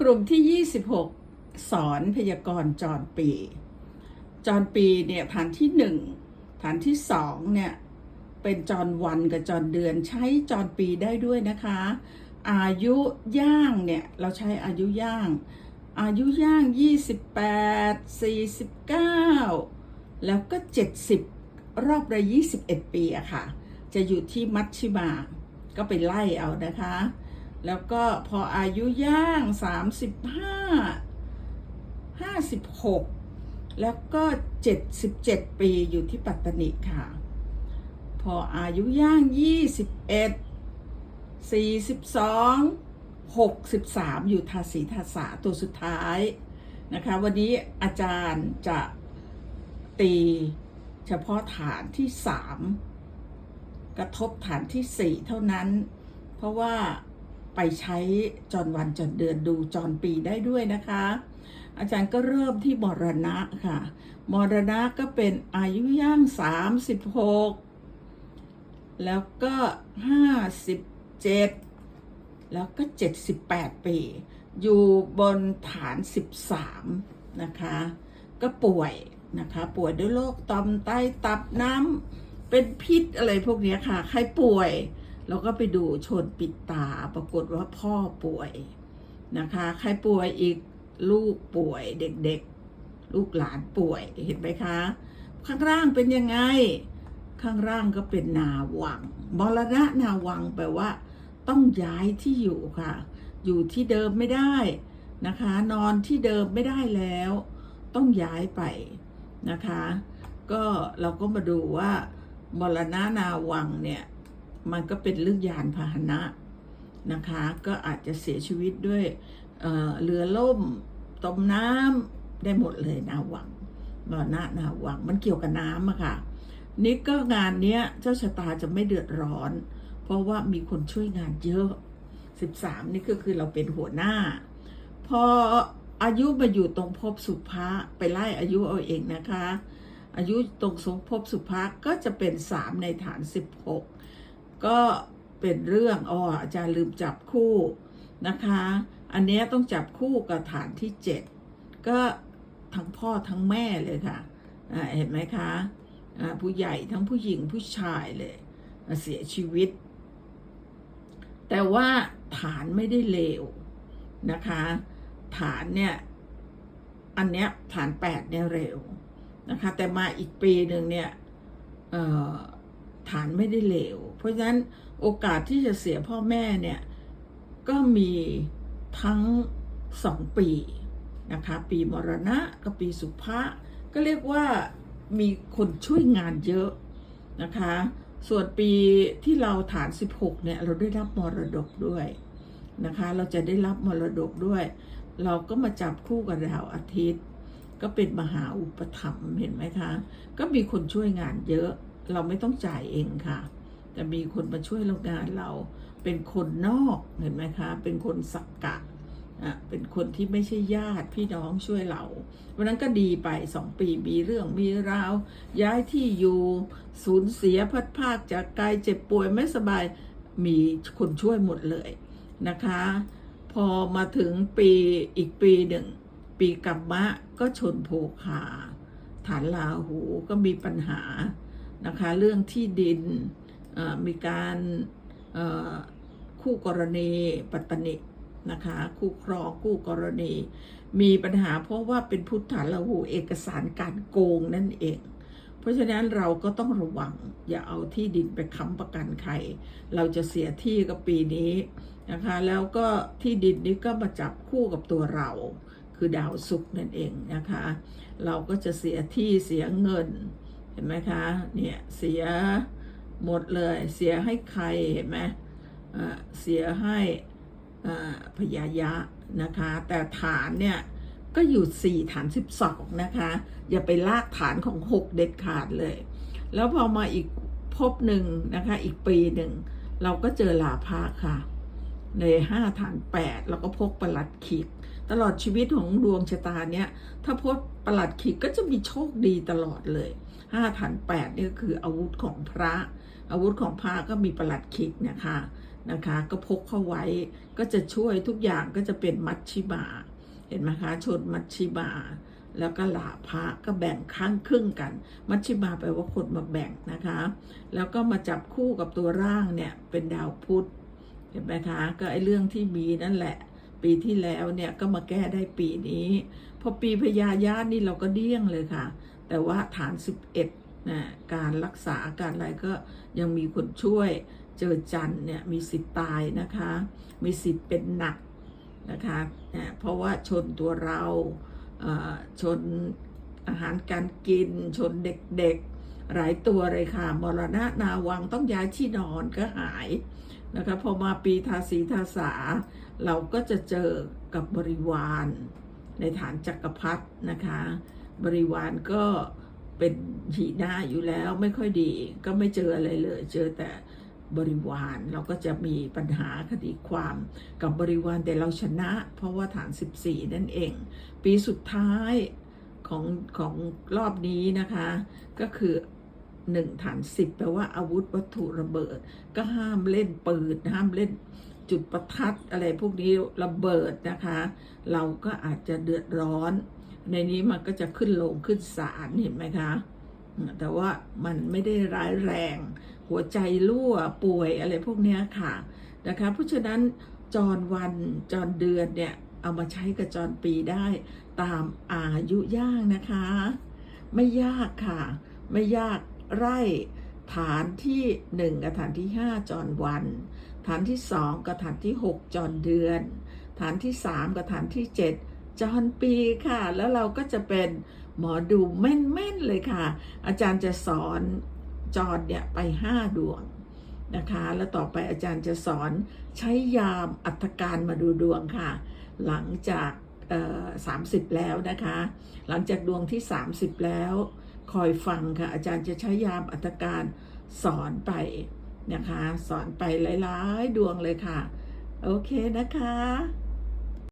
กลุ่มที่ 26 สอนพยากรณ์จรปี จรปีเนี่ยฐานที่หนึ่งฐานที่สองเนี่ยเป็นจรวันกับจรเดือนใช้จรปีได้ด้วยนะคะ อายุย่างเนี่ยเราใช้อายุย่าง อายุย่าง 28 49 แล้วก็ 70 รอบละ21 ปีอะค่ะ จะอยู่ที่มัชชิมาก็ไปไล่เอานะคะ แล้วก็พออายุย่าง 35 56 แล้วก็ 77 ปีอยู่ที่ปัตตานีค่ะ พออายุย่าง 21 42 63 อยู่ทาสีทาสาตัวสุดท้ายนะคะ วันนี้อาจารย์จะตีเฉพาะฐานที่ 3 กระทบฐานที่ 4 เท่านั้น เพราะว่า ไปใช้จรวันจรเดือนดูจรปีได้ด้วยนะคะ อาจารย์ก็เริ่มที่มรณะค่ะมรณะก็เป็นอายุย่าง36แล้วก็57แล้วก็78ปี อยู่บนฐาน13นะคะ ก็ป่วยนะคะป่วยด้วยโรคตอมไตตับน้ำเป็นพิษอะไรพวกนี้ค่ะ ใครป่วย เราก็ไปดูชนปิดตาปรากฏว่าพ่อป่วยนะคะ ใครป่วยอีกลูกป่วยเด็กๆ ลูกหลานป่วยเห็นไหมคะ ข้างล่างเป็นยังไง ข้างล่างก็เป็นนาวังมรณะนาวังแปลว่า ต้องย้ายที่อยู่ค่ะ อยู่ที่เดิมไม่ได้นะคะ นอนที่เดิมไม่ได้แล้ว ต้องย้ายไปนะคะ ก็เราก็มาดูว่ามรณะนาวังเนี่ย มันก็เป็นเรื่องยานพาหนะนะคะ ก็อาจจะเสียชีวิตด้วยเเรือล่มต้มน้ำได้หมดเลยนาหวังมรณะนาหวังมันเกี่ยวกับน้ำอะค่ะนี่ก็งานเนี้ยเจ้าชะตาจะไม่เดือดร้อน เพราะว่ามีคนช่วยงานเยอะ 13 นี่ก็คือเราเป็นหัวหน้า พออายุมาอยู่ตรงภพสุภะไปไล่อายุเอาเองนะคะ อายุตรงสมภพสุภะก็จะเป็น 3 ในฐาน 16 ก็เป็นเรื่องอ๋ออาจารย์ลืมจับคู่นะคะ อันนี้ต้องจับคู่กับฐานที่ 7 ก็ทั้งพ่อทั้งแม่เลยค่ะเห็นไหมคะผู้ใหญ่ทั้งผู้หญิงผู้ชายเลยเสียชีวิต แต่ว่าฐานไม่ได้เลวนะคะ ฐานเนี่ย อันเนี้ยฐานแปดเนี่ยเร็วนะคะ แต่มาอีกปีหนึ่งเนี่ย เอ่อ ฐานไม่ได้เลว เพราะฉะนั้นโอกาสที่จะเสียพ่อแม่เนี่ยก็มีทั้งสองปีนะคะปีมรณะกับปีสุภะก็เรียกว่ามีคนช่วยงานเยอะนะคะ ส่วนปีที่เราฐาน 16เนี่ยเราได้รับมรดกด้วยนะคะ เราจะได้รับมรดกด้วย เราก็มาจับคู่กับดาวอาทิตย์ ก็เป็นมหาอุปถัมภ์เห็นไหมคะ ก็มีคนช่วยงานเยอะ เราไม่ต้องจ่ายเองค่ะ แต่มีคนมาช่วยเรางานเราเป็นคนนอกเห็นไหมคะ เป็นคนสักกะอะเป็นคนที่ไม่ใช่ญาติพี่น้องช่วยเราวันนั้นก็ดีไปสองปีมีเรื่องมีราว ย้ายที่อยู่สูญเสียพัดภาคจากกายเจ็บป่วยไม่สบายมีคนช่วยหมดเลยนะคะ พอมาถึงปีอีกปีหนึ่ง ปีกัมมะก็ชนโภคาฐานลาหูก็มีปัญหา นะคะเรื่องที่ดินมีการคู่กรณีปัตตนินะคะคู่ครองคู่กรณี มีปัญหาเพราะว่าเป็นพุทธาลาหูเอกสารการโกงนั่นเอง เพราะฉะนั้นเราก็ต้องระวังอย่าเอาที่ดินไปค้ำประกันใคร เราจะเสียที่กับปีนี้นะคะแล้วก็ที่ดินนี้ก็มาจับคู่กับตัวเรา คือดาวศุกร์นั่นเองนะคะ เราก็จะเสียที่เสียเงิน เห็นไหมคะ เนี่ยเสียหมดเลยเสียให้ใครเห็นไหมเสียให้พยายะนะคะ แต่ฐานเนี่ยก็อยู่ 4 ฐาน 12 นะคะ อย่าไปลากฐานของ 6 เด็ดขาดเลย แล้วพอมาอีกภพหนึ่งนะคะ อีกปีหนึ่ง เราก็เจอลาภะค่ะ ใน 5 ฐาน8เราก็พกประหลัดขีด ตลอดชีวิตของดวงชะตาเนี่ยถ้าพดประหลัดขีดก็จะมีโชคดีตลอดเลย5ฐาน8นี่ก็คืออาวุธของพระ อาวุธของพระก็มีประหลัดขีดนะคะนะคะ ก็พกเข้าไว้ก็จะช่วยทุกอย่างก็จะเป็นมัชชิมาเห็นไหมคะชนมัชชิมาแล้วก็หลาภะก็แบ่งข้างครึ่งกัน มัชชิมาแปลว่าคนมาแบ่งนะคะ แล้วก็มาจับคู่กับตัวร่างเนี่ยเป็นดาวพุธเห็นไหมคะก็ไอเรื่องที่มีนั่นแหละ ปีที่แล้วเนี่ยก็มาแก้ได้ปีนี้ พอปีพญายานี่เราก็เดี้ยงเลยค่ะ แต่ว่าฐาน 11นะการรักษาการอะไรก็ยังมีคนช่วยเจอจันเนี่ยมีสิทธิ์ตายนะคะ มีสิทธิ์เป็นหนักนะคะนะเพราะว่าชนตัวเราเอ่อชนอาหารการกินชนเด็กๆ หลายตัวเลยค่ะ มรณะนาวังต้องย้ายที่นอนก็หายนะคะพอมาปีทาสีทาสา เราก็จะเจอกับบริวารในฐานจักรพรรดินะคะ บริวารก็เป็นหีหน้าอยู่แล้วไม่ค่อยดี ก็ไม่เจออะไรเลย เจอแต่บริวารเราก็จะมีปัญหาคดีความกับบริวารแต่เราชนะ เพราะว่าฐาน 14 นั่นเอง ปีสุดท้ายของของรอบนี้นะคะ ก็คือ 1ฐาน10แปลว่าอาวุธวัตถุระเบิด ก็ห้ามเล่นปืนห้ามเล่นจุดประทัดอะไรพวกนี้ระเบิดนะคะ เราก็อาจจะเดือดร้อน ในนี้มันก็จะขึ้นลงขึ้นศาลเห็นไหมคะแต่ว่ามันไม่ได้ร้ายแรง หัวใจรั่วป่วยอะไรพวกนี้ค่ะนะคะเพราะฉะนั้นจรวันจรเดือนเนี่ยเอามาใช้กับจรปีได้ตามอายุย่างนะคะ ไม่ยากค่ะ ไม่ยาก ไร่ ฐานที่หนึ่งกับฐานที่ห้าจรวัน ฐานที่สองกับฐานที่หกจรเดือน ฐานที่สามกับฐานที่เจ็ดจรปีค่ะ แล้วเราก็จะเป็นหมอดูแม่นๆเลยค่ะ อาจารย์จะสอนจรเนี่ยไปห้าดวงนะคะ แล้วต่อไปอาจารย์จะสอนใช้ยามอัตการมาดูดวงค่ะ หลังจากเอ่อ30แล้วนะคะ หลังจากดวงที่ 30 แล้ว คอยฟังค่ะอาจารย์จะใช้ยามอัตการสอนไปนะคะ สอนไปหลาย ๆ ดวงเลยค่ะ โอเคนะคะ